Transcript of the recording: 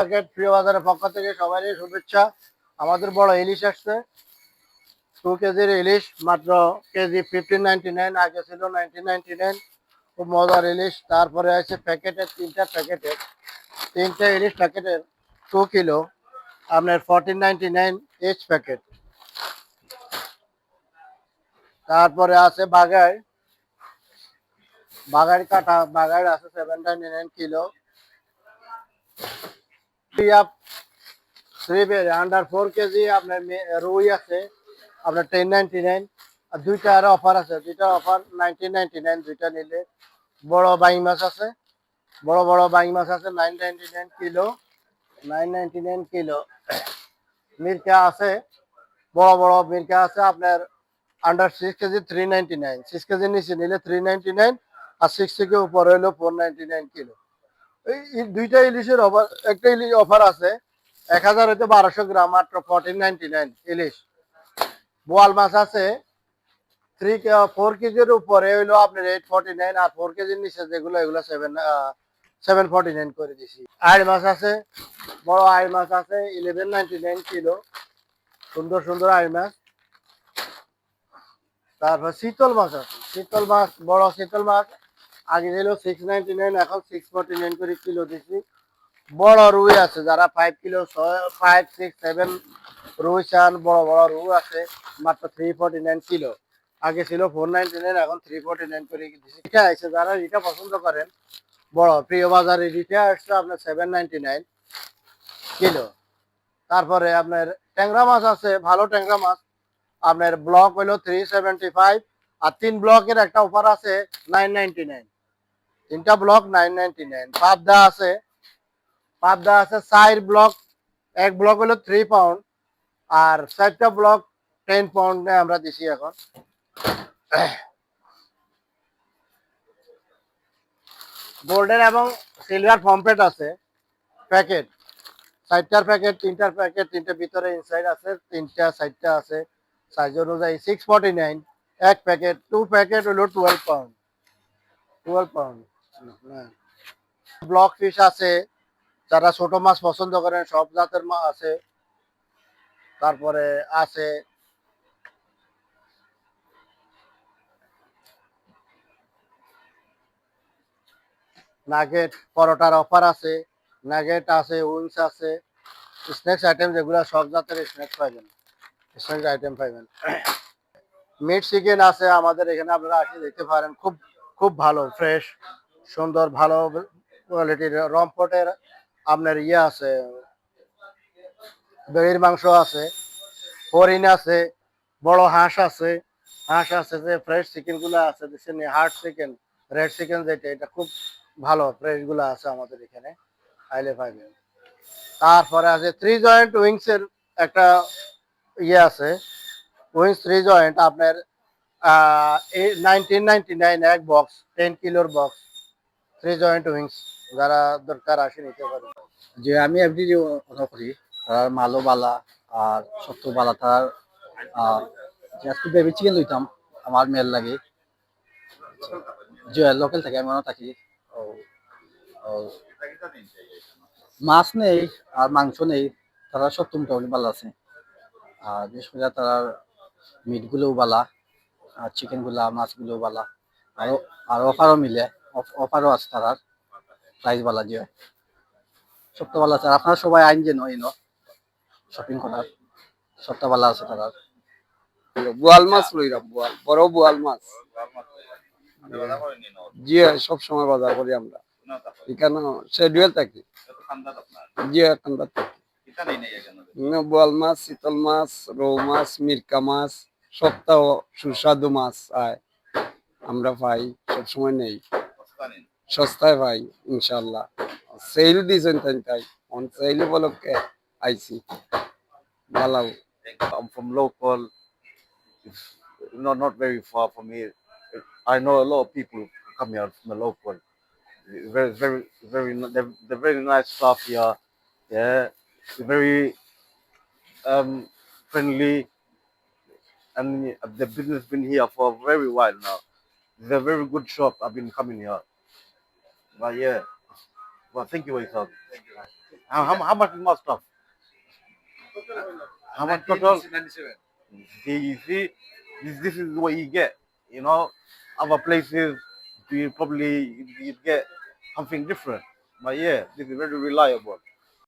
Market, প্রিয় বাজারের পক্ষ থেকে সবারই শুভেচ্ছা। আমাদের বড় ইলিশ আসছে। টু কেজির ইলিশ, মাত্র কেজি ফিফটিন নাইনটি নাইন আগে ছিল নাইনটিন নাইনটি নাইন খুব মজার ইলিশ। তারপরে আছে প্যাকেটের, তিনটা প্যাকেটের। তিনটে ইলিশ প্যাকেটের টু কিলো। আপনার fourteen ninety nine each packet তারপরে আছে বাগাই বাগাই কাটা বাগাই আছে seven ninety nine kilo. Three বেড়ে আন্ডার ফোর কেজি আপনার মে- রুই আছে আপনার টেন নাইনটি নাইন আর দুইটা আরও অফার আছে দুইটা অফার নাইনটিন নাইনটি নাইন দুইটা নিলে বড় বাইং মাছ আছে বড় বড় বাইং মাছ আছে nine ninety nine kilo nine ninety nine kilo মিরকা আছে বড় বড় মিরকা আছে আপনার under six KG three ninety nine six KG নিচে নিলে থ্রি নাইনটি নাইন আর সিক্স থেকে উপরে হলো ফোর নাইনটি নাইন কিলো এই এই দুইটা ইলিশের অফার একটা ইলিশ অফার আছে, এক হাজার হইতে বারোশো গ্রাম, মাত্র ফোরটিন নাইনটি নাইন ইলিশ। বোয়াল মাছ আছে থ্রি ফোর কেজির উপরে হইল আপনার এইট ফর্টি নাইন আর ফোর কেজির নিচে যেগুলো, এগুলো সেভেন সেভেন ফর্টি নাইন করে দিছি। আড় মাছ আছে, বড় আড় মাছ আছে ইলেভেন নাইনটি নাইন কিলো। সুন্দর সুন্দর আড় মাছ। তারপর শীতল মাছ আছে, শীতল মাছ, বড় শীতল মাছ। আগে ছিল সিক্স নাইনটি নাইন এখন সিক্স ফর্টি নাইন করে কিলো দিচ্ছি বড় রুই আছে, যারা ফাইভ কিলো, ছয় ফাইভ সিক্স সেভেন রুই চান, বড় বড় রুই আছে, মাত্র থ্রি ফর্টি নাইন কিলো। আগে ছিল ফোর নাইনটি নাইন এখন থ্রি ফর্টি নাইন করে দিচ্ছি রিটা আছে, যারা রিটা পছন্দ করেন, বড়, প্রিয় বাজারে রিটা আসছে আপনার সেভেন নাইনটি নাইন কিলো। তারপরে আপনার ট্যাংরা মাছ আছে, ভালো ট্যাংরা মাছ। আপনার ব্লক হইল থ্রি সেভেন্টি ফাইভ আর তিন ব্লকের একটা অফার আছে নাইন নাইনটি নাইন তিনটা ব্লক নাইন নাইনটি নাইন পাবদা আছে। পাবদা আছে চার ব্লক এক ব্লক হলো থ্রি পাউন্ড আর চারটা ব্লক টেন পাউন্ডে আমরা দিছি এখন। গোল্ডেন এবং সিলভার পম্পেট আছে। প্যাকেট চারটার প্যাকেট তিনটার প্যাকেট তিনটে ভিতরে ইনসাইড আছে, তিনটা, চারটা আছে। সাইজ অনুযায়ী সিক্স ফর্টি নাইন এক প্যাকেট টু প্যাকেট হলো twelve pound twelve pound block fish আছে, যারা ছোট মাছ পছন্দ করেন, সব জাতের মাছ আছে। তারপরে আছে নাগেট, পরোটার অফার আছে, নাগেট আছে, উইংস আছে, স্ন্যাক্স আইটেম যেগুলো সব জাতের স্ন্যাক্স পাইবেন, স্ন্যাক্স আইটেম পাইবেন। মিট চিকেন আছে আমাদের এখানে, আপনারা আসে দেখতে পারেন, খুব খুব ভালো, ফ্রেশ। সুন্দর, ভালো কোয়ালিটির রমপটের আপনার ইয়ে আছে, বেড়ির মাংস আছে, হরিণ আছে, বড় হাঁস আছে হাঁস আছে যে ফ্রেশ চিকেনগুলো আছে হার্ড চিকেন রেড চিকেন যেটা, এটা খুব ভালো ফ্রেশগুলো আছে আমাদের এখানে খাইলে পাইবেন তারপরে আছে থ্রি জয়েন্ট উইংস এর একটা ইয়ে আছে উইংস থ্রি জয়েন্ট আপনার নাইনটিন নাইনটি নাইন এক বক্স টেন কিলোর বক্স থ্রি জয়েন্ট উইংস যারা দরকার আসে নিতে পারে। যে আমি এফডি যে কথা করি, তার মালো বালা আর সত্য বালা, তার আজকে বেবি চিকেন লইতাম, আমার মেল লাগে। যে লোকাল থাকে, আমি থাকি। মাছ নেই আর মাংস নেই, তারা সত্য মোটামুটি ভালো আছে। আর বিশেষ করে তার মিট গুলোও বালা, আর চিকেন মাছগুলোও মাছ গুলোও বালা। আরও, আর অফারও মিলে। অফারও আছে তারার প্রাইস বালা যে। সপ্তাহবেলা আছে আর আপনারা সবাই আইন যে নয় শপিং করার সপ্তাহবেলা আছে তারা বোয়াল মাছ লইলাম বোয়াল, বড় বোয়াল মাছ। জি, সব সময় বাজার করি আমরা। এখানে শেডিউল থাকি। জি ঠান্ডা থাকি। বোয়াল মাছ, শীতল মাছ, রৌ মাছ, মিরকা মাছ, সপ্তাহ সুস্বাদু মাছ আয়। আমরা পাই, সবসময় নেই। সস্তায় পাই ইনশাল্লাহ সেল দিয়েছেন তাই তাই অন সেল উপলক্ষে আইছি ভালো I'm from local, it's not not very far from here. I know a lot of people who come here from the local. Very, very, very. n- They're, they're very nice staff here. Yeah, they're very um, friendly, and the business been here for a very while now. It's a very good shop. I've been coming here. But yeah, well, thank you, Wake How, how, how much is more stuff? How much total? See, you see, this, this is what you get. You know, other places you probably you get something different. But yeah, this is very reliable.